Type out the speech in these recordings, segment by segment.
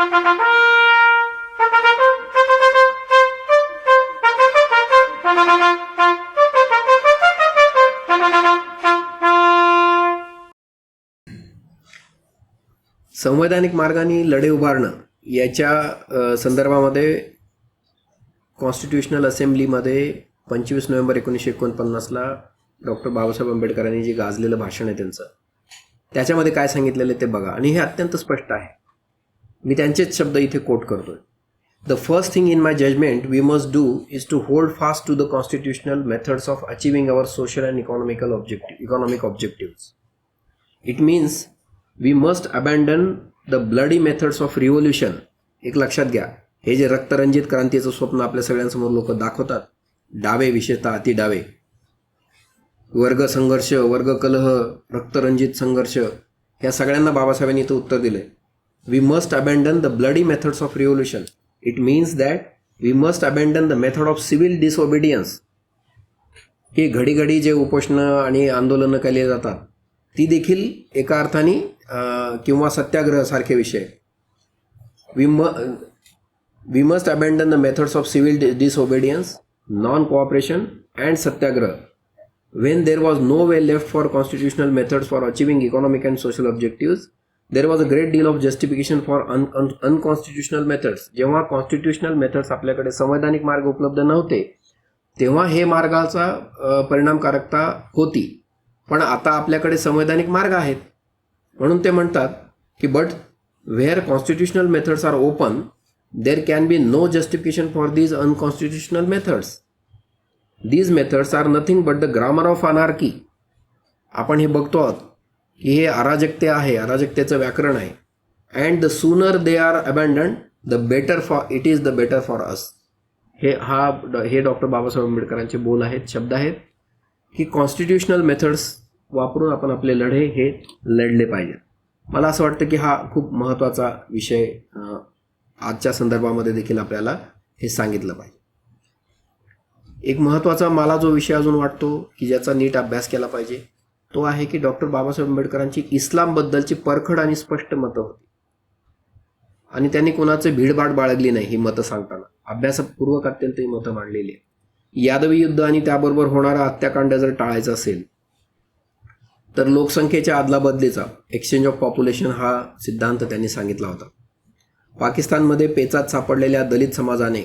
संवैधानिक मार्गाने लढे उभारणं याच्या संदर्भामध्ये कॉन्स्टिट्युशनल असेंब्लीमध्ये पंचवीस नोव्हेंबर एकोणीसशे एकोणपन्नासला डॉक्टर बाबासाहेब आंबेडकरांनी जे गाजलेलं भाषण आहे त्यांचं त्याच्यामध्ये काय सांगितलेलं आहे ते बघा. आणि हे अत्यंत स्पष्ट आहे. मी त्यांचेच शब्द इथे कोट करतोय. The first thing in my judgement we must do is to hold fast to the constitutional methods of achieving our social and economical objective economic objective it means we must abandon the bloody methods of revolution एक लक्षात घ्या. हे जे रक्तरंजित क्रांतीचं स्वप्न आपल्या सगळ्यांसमोर लोक दाखवतात डावे विशेषतः अति डावे. वर्ग संघर्ष वर्ग कलह रक्तरंजित संघर्ष ह्या सगळ्यांना बाबासाहेबांनी इथं उत्तर दिलंय. We must abandon the bloody methods of revolution it means that we must abandon the method of civil disobedience हे घडी घडी जे उपोषणं आणि आंदोलनं केली जातात ती देखील एका अर्थाने किंवा सत्याग्रह सारखे विषय. We um we must abandon the methods of civil disobedience non cooperation and satyagraha. When there was no way left for constitutional methods for achieving economic and social objective there was a great deal of justification for unconstitutional methods जेव्हा constitutional methods आपल्याकडे संवैधानिक मार्ग उपलब्ध नव्हते तेव्हा हे मार्गाचा परिणामकारकता होती. पण आता आपल्याकडे संवैधानिक मार्ग आहेत. म्हणून ते म्हणतात की but where constitutional methods are open there can be no justification for these unconstitutional methods these methods are nothing but the grammar of anarchy आपण हे बघतो आहोत. की हे अराजकते आहे अराजकतेचं व्याकरण आहे. And the sooner they are abandon the better for it is the better for us हे हा हे डॉक्टर बाबासाहेब आंबेडकरांचे बोल आहेत शब्द आहेत. की कॉन्स्टिट्युशनल मेथड्स वापरून आपण आपले लढे हे लढले पाहिजेत मला असं वाटतं की हा खूप महत्त्वाचा विषय आजच्या संदर्भामध्ये देखील आपल्याला हे सांगितलं पाहिजे. एक महत्त्वाचा मला जो विषय अजून वाटतो की ज्याचा नीट अभ्यास केला पाहिजे. तो आहे की डॉक्टर बाबासाहेब आंबेडकरांची इस्लामबद्दलची परखड आणि स्पष्ट मतं होती. आणि त्यांनी कोणाचं भीडभाड बाळगली नाही ही मतं सांगताना. अभ्यासपूर्वक अत्यंत ही मतं मांडलेली आहे यादवी युद्ध आणि त्याबरोबर होणारा हत्याकांड जर टाळायचा असेल तर लोकसंख्येच्या आदलाबदलीचा एक्सचेंज ऑफ पॉप्युलेशन हा सिद्धांत त्यांनी सांगितला होता. पाकिस्तानमध्ये पेचात सापडलेल्या दलित समाजाने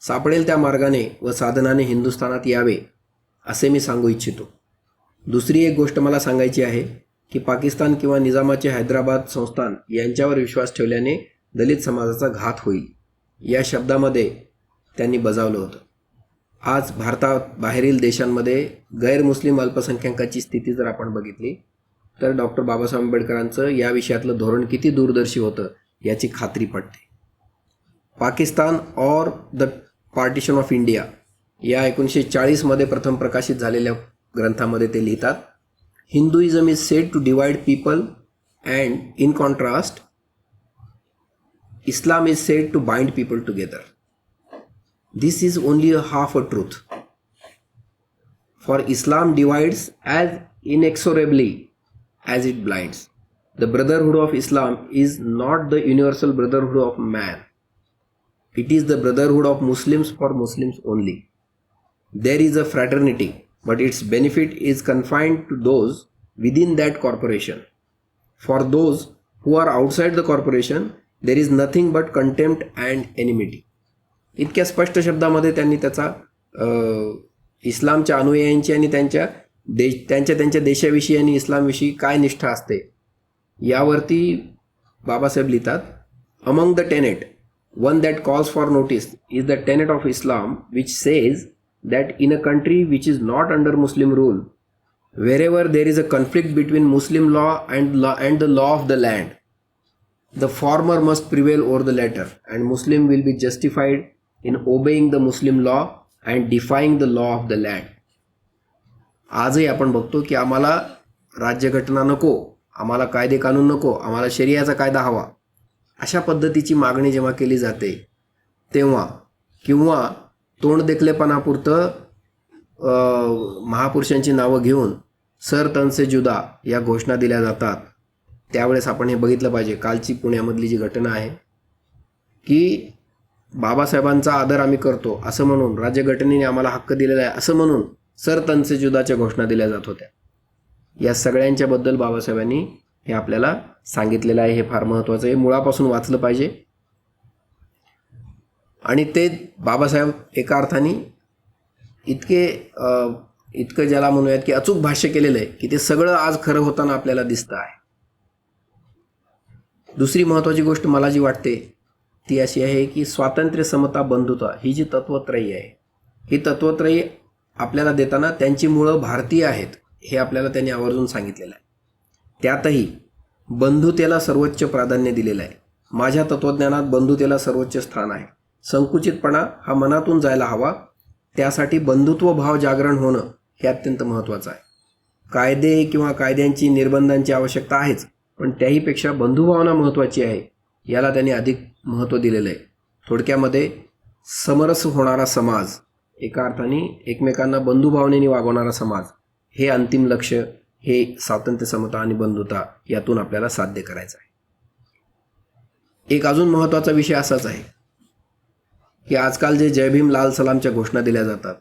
सापडेल त्या मार्गाने व साधनाने हिंदुस्थानात यावे असे मी सांगू इच्छितो. दुसरी एक गोष्ट मला सांगायची आहे की पाकिस्तान किंवा निजामाचे हैदराबाद संस्थान यांच्यावर विश्वास ठेवल्याने दलित समाजाचा घात होईल या शब्दामध्ये त्यांनी बजावलं होतं. आज भारतात बाहेरील देशांमध्ये गैरमुस्लिम अल्पसंख्याकांची स्थिती जर आपण बघितली तर डॉक्टर बाबासाहेब आंबेडकरांचं या विषयातलं धोरण किती दूरदर्शी होतं याची खात्री पडते. Pakistan or the partition of India या एकोणीसशे चाळीसमध्ये प्रथम प्रकाशित झालेल्या ग्रंथामध्ये ते लिहितात Hinduism is said to divide people and in contrast Islam is said to bind people together this is only a half a truth For Islam divides as inexorably as it blinds. The brotherhood of Islam is not the universal brotherhood of man. It is the brotherhood of Muslims for Muslims only. There is a fraternity, but its benefit is confined to those within that corporation. For those who are outside the corporation, there is nothing but contempt and enmity. इतक्या स्पष्ट शब्दामध्ये त्यांनी त्याचा अ, इस्लामच्या अनुयायांची आणि त्यांच्या देश त्यांच्या त्यांच्या देशाविषयी आणि इस्लामविषयी काय निष्ठा असते यावरती बाबासाहेब लिहितात among the tenet one that calls for notice is the tenet of Islam which says that in a country which is not under Muslim rule wherever there is a conflict between Muslim law and law and the law of the land, the former must prevail over the latter, and Muslim will be justified in obeying the Muslim law and defying the law of the land. आजही आपण बघतो की आम्हाला राज्यघटना नको आम्हाला कायदे कानून नको आम्हाला शरियाचा कायदा हवा अशा पद्धतीची मागणी जेव्हा केली जाते तेव्हा किंवा तोंड देखलेपणापुरतं महापुरुषांची नावं घेऊन सर तनसे जुदा या घोषणा दिल्या जातात. त्यावेळेस आपण हे बघितलं पाहिजे. कालची पुण्यामधली जी घटना आहे की बाबासाहेबांचा आदर आम्ही करतो असं म्हणून राज्यघटनेने आम्हाला हक्क दिलेला आहे असं म्हणून सर तनसे जुदाच्या घोषणा दिल्या जात होत्या. या सगळ्यांच्याबद्दल बाबासाहेबांनी हे आपल्याला सांगितलेलं आहे. हे फार महत्त्वाचं आहे. मुळापासून वाचलं पाहिजे. आणि ते बाबासाहेब एका अर्थाने इतके इतकं ज्याला म्हणूयात की अचूक भाष्य केलेलं आहे की ते सगळं आज खरं होताना आपल्याला दिसतं आहे. दुसरी महत्त्वाची गोष्ट मला जी वाटते ती अशी आहे की स्वातंत्र्य समता बंधुता ही जी तत्वत्रयी आहे ही तत्वत्रयी आपल्याला देताना त्यांची मुळं भारतीय आहेत हे आपल्याला त्यांनी आवर्जून सांगितलेलं आहे. त्यातही बंधुतेला सर्वोच्च प्राधान्य दिलेलं आहे. माझ्या तत्त्वज्ञानात बंधुतेला सर्वोच्च स्थान आहे. संकुचितपणा हा मनातून जायला हवा. त्यासाठी बंधुत्व भाव जागरण होणं हे अत्यंत महत्त्वाचं आहे. कायदे किंवा कायद्यांची निर्बंधांची आवश्यकता आहेच पण त्याहीपेक्षा बंधुभावना महत्त्वाची आहे याला त्यांनी अधिक महत्त्व दिलेलं आहे थोडक्यामध्ये समरस होणारा समाज एका अर्थाने एकमेकांना बंधुभावनेने वागवणारा समाज हे अंतिम लक्ष हे स्वातंत्र्य समता आणि बंधुता यातून आपल्याला साध्य करायचं आहे. एक अजून महत्त्वाचा विषय असाच आहे. की आजकाल जे जय भीम लाल सलामच्या घोषणा दिल्या जातात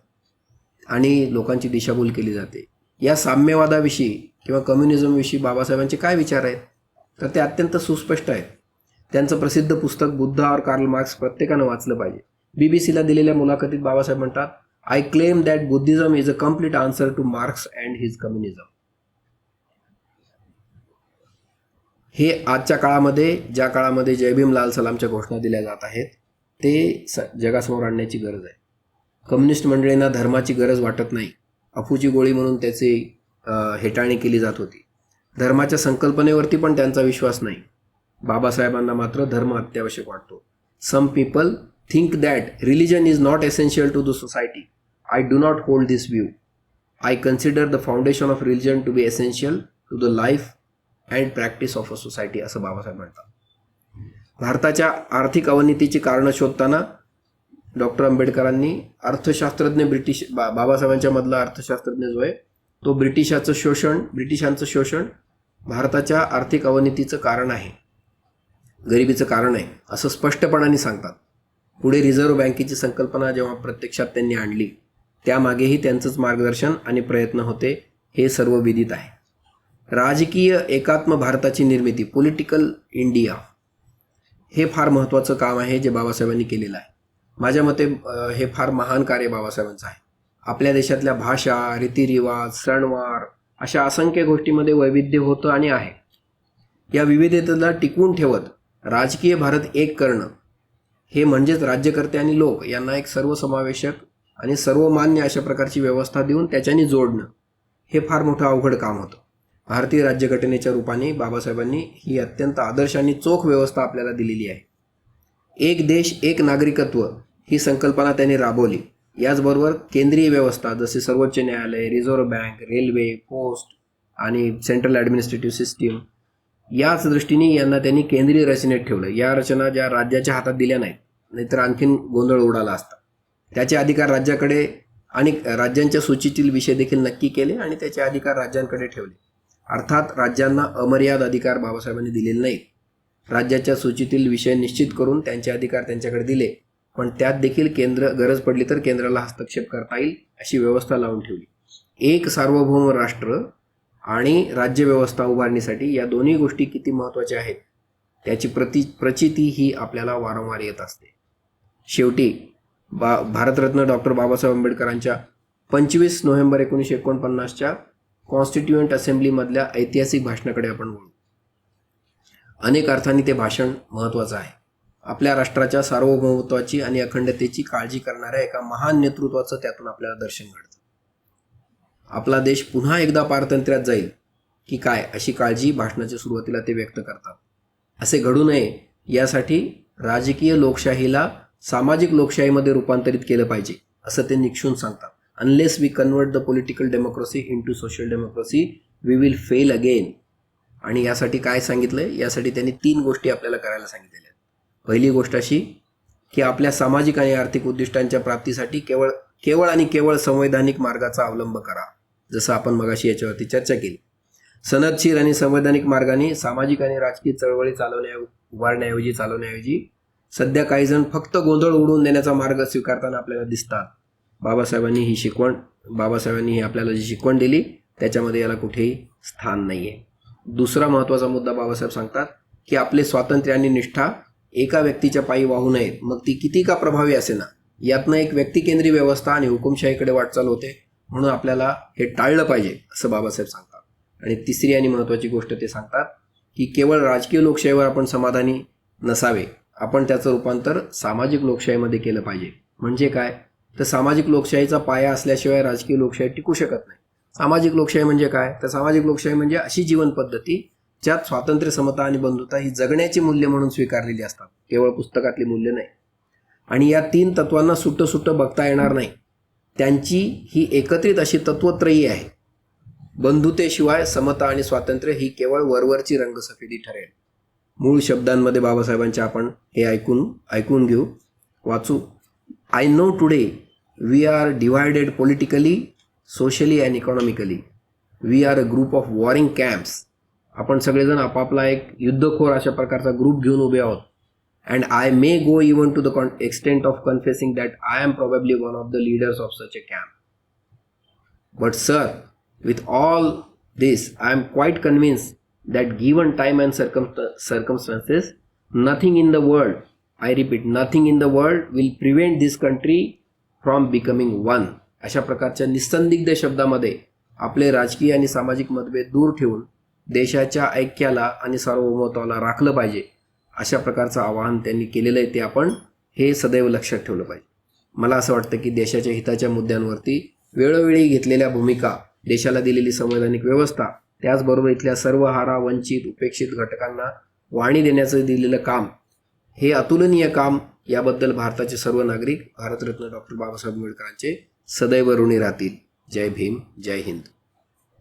आणि लोकांची दिशाभूल केली जाते. या साम्यवादाविषयी किंवा कम्युनिझमविषयी बाबासाहेबांचे काय विचार आहेत? तर ते अत्यंत सुस्पष्ट आहेत. त्यांचं प्रसिद्ध पुस्तक बुद्ध और कार्ल मार्क्स प्रत्येकानं वाचलं पाहिजे. बी बी सीला दिलेल्या मुलाखतीत बाबासाहेब म्हणतात I claim that Buddhism is a complete answer to Marx and his communism हे आजच्या काळामध्ये ज्या काळामध्ये जय भीम लाल सलामच्या घोषणा दिल्या जात आहेत ते स जगासमोर आणण्याची गरज आहे. कम्युनिस्ट मंडळींना धर्माची गरज वाटत नाही. अफूची गोळी म्हणून त्याची हेटाळणी केली जात होती. धर्माच्या संकल्पनेवरती पण त्यांचा विश्वास नाही. बाबासाहेबांना मात्र धर्म अत्यावश्यक वाटतो. Some people think that religion is not essential to the society I do not hold this view I consider the foundation of religion to be essential to the life and practice of a society असं बाबासाहेब म्हणतात. भारताच्या आर्थिक अवनतीची कारणं शोधताना doctor आंबेडकरांनी अर्थशास्त्रज्ञ British बा बाबासाहेबांच्या मधला अर्थशास्त्रज्ञ जो आहे तो ब्रिटिशाचं शोषण ब्रिटिशांचं शोषण भारताच्या आर्थिक अवनतीचं कारण आहे. गरिबीचं कारण आहे असं स्पष्टपणाने सांगतात. पुढे रिझर्व्ह बँकेची संकल्पना जेव्हा प्रत्यक्षात त्यांनी आणली त्यामागेही त्यांचंच मार्गदर्शन आणि प्रयत्न होते हे सर्व विदित आहे. राजकीय एकात्म भारताची निर्मिती पॉलिटिकल इंडिया हे फार महत्त्वाचं काम आहे जे बाबासाहेबांनी केलेलं आहे. माझ्या मते हे फार महान कार्य बाबासाहेबांचं आहे. आपल्या देशातल्या भाषा रीतिरिवाज सणवार अशा असंख्य गोष्टीमध्ये वैविध्य होतं आणि आहे. या विविधतेला टिकवून ठेवत राजकीय भारत एक करणं हे म्हणजेच राज्यकर्ते आणि लोक यांना एक सर्वसमावेशक आणि सर्वमान्य अशा प्रकारची व्यवस्था देऊन त्याच्यानी जोडणं हे फार मोठं अवघड काम होतं. भारतीय राज्यघटनेच्या रूपाने बाबासाहेबांनी ही अत्यंत आदर्श आणि चोख व्यवस्था आपल्याला दिलेली आहे. एक देश एक नागरिकत्व ही संकल्पना त्यांनी राबवली. याचबरोबर केंद्रीय व्यवस्था जसे सर्वोच्च न्यायालय रिझर्व्ह बँक रेल्वे पोस्ट आणि सेंट्रल ॲडमिनिस्ट्रेटिव्ह सिस्टीम याच दृष्टीने यांना त्यांनी केंद्रीय रचनेत ठेवलं. या रचना ज्या राज्याच्या हातात दिल्या नाहीत नाहीतर आणखीन गोंधळ उडाला असता. त्याचे अधिकार राज्याकडे आणि राज्यांच्या सूचीतील विषय देखील नक्की केले आणि त्याचे अधिकार राज्यांकडे ठेवले. अर्थात राज्यांना अमर्याद अधिकार बाबासाहेबांनी दिलेले नाहीत. राज्याच्या सूचीतील विषय निश्चित करून त्यांचे अधिकार त्यांच्याकडे दिले. पण त्यात देखील केंद्र गरज पडली तर केंद्राला हस्तक्षेप करता येईल अशी व्यवस्था लावून ठेवली. एक सार्वभौम राष्ट्र आणि राज्यव्यवस्था उभारणीसाठी या दोन्ही गोष्टी किती महत्त्वाच्या आहेत त्याची प्रति प्रचिती ही आपल्याला वारंवार येत असते. शेवटी बा भारतरत्न डॉक्टर बाबासाहेब आंबेडकरांच्या पंचवीस नोव्हेंबर एकोणीसशे एकोणपन्नासच्या कॉन्स्टिट्युएंट असेंब्लीमधल्या ऐतिहासिक भाषणाकडे आपण वळू. अनेक अर्थांनी ते भाषण महत्त्वाचं आहे. आपल्या राष्ट्राच्या सार्वभौमत्वाची आणि अखंडतेची काळजी करणाऱ्या एका महान नेतृत्वाचं त्यातून आपल्याला दर्शन घडतं. आपला देश पुन्हा एकदा पारतंत्र्यात जाईल की काय अशी काळजी भाषणाच्या सुरुवातीला ते व्यक्त करतात. असे घडू नये यासाठी राजकीय लोकशाहीला सामाजिक लोकशाहीमध्ये रूपांतरित केलं पाहिजे असं ते निक्षून सांगतात. Unless we convert the political democracy into social social we will will fail again आणि यासाठी काय सांगितलंय? यासाठी त्यांनी तीन गोष्टी आपल्याला करायला सांगितलेल्या आहेत. पहिली गोष्ट अशी की आपल्या सामाजिक आणि आर्थिक उद्दिष्टांच्या प्राप्तीसाठी केवळ केवळ आणि केवळ संवैधानिक मार्गाचा अवलंब करा. जसं आपण मगाशी याच्यावरती चर्चा केली. सनदशीर आणि संवैधानिक मार्गाने सामाजिक आणि राजकीय चळवळी चालवण्या उभारण्याऐवजी चालवण्याऐवजी सध्या काही जण फक्त गोंधळ उडवून देण्याचा मार्ग स्वीकारताना आपल्याला दिसतात. बाबासाहेबांनी ही शिकवण बाबासाहेबांनी ही आपल्याला जी शिकवण दिली त्याच्यामध्ये याला कुठेही स्थान नाही आहे दुसरा महत्त्वाचा मुद्दा बाबासाहेब सांगतात की आपले स्वातंत्र्य आणि निष्ठा एका व्यक्तीच्या पायी वाहू नयेत. मग ती किती का प्रभावी असेना? यातनं एक व्यक्तिकेंद्री व्यवस्था आणि हुकुमशाहीकडे वाटचाल होते म्हणून आपल्याला हे टाळलं पाहिजे असं बाबासाहेब सांगतात. आणि तिसरी आणि महत्त्वाची गोष्ट ते सांगतात की केवळ राजकीय लोकशाहीवर आपण समाधानी नसावे. आपण त्याचं रूपांतर सामाजिक लोकशाहीमध्ये केलं पाहिजे. म्हणजे काय? तर सामाजिक लोकशाहीचा पाया असल्याशिवाय राजकीय लोकशाही टिकू शकत नाही. सामाजिक लोकशाही म्हणजे काय? तर सामाजिक लोकशाही म्हणजे अशी जीवन पद्धती ज्यात स्वातंत्र्य समता आणि बंधुता ही जगण्याची मूल्य म्हणून स्वीकारलेली असतात. केवळ पुस्तकातली मूल्य नाही. आणि या तीन तत्वांना सुट्ट सुट्ट बघता येणार नाही. त्यांची ही एकत्रित अशी तत्वत्रयी आहे. बंधुतेशिवाय समता आणि स्वातंत्र्य ही केवळ वरवरची रंगसफेदी ठरेल. मूळ शब्दांमध्ये बाबासाहेबांच्या आपण हे ऐकून ऐकून घेऊ. वाचू. I know today we are divided politically socially and economically we are a group of warring camps आपण सगळेजण आपापला एक युद्धखोर अशा प्रकारचा ग्रुप घेऊन उभे आहोत and I may go even to the con extent of confessing that I am probably one of the leaders of such a camp But, sir, with all this, I am quite convinced that given time and circum- circumstances, nothing in the world, I repeat, nothing in the world will prevent this country from becoming one अशा प्रकारच्या निसंदिग्ध शब्दामध्ये आपले राजकीय आणि सामाजिक मतभेद दूर ठेवून देशाच्या ऐक्याला आणि सार्वभौमत्वाला राखलं पाहिजे. अशा प्रकारचं आवाहन त्यांनी केलेलं आहे ते आपण हे सदैव लक्षात ठेवलं पाहिजे. मला असं वाटतं की देशाच्या हिताच्या मुद्द्यांवरती वेळोवेळी घेतलेल्या भूमिका देशाला दिलेली संवैधानिक व्यवस्था त्याचबरोबर इथल्या सर्व हारा वंचित उपेक्षित घटकांना वाणी देण्याचं दिलेलं काम हे अतुलनीय काम याबद्दल भारताचे सर्व नागरिक भारतरत्न डॉक्टर बाबासाहेब आंबेडकरांचे सदैव ऋणी राहतील. जय भीम जय हिंद.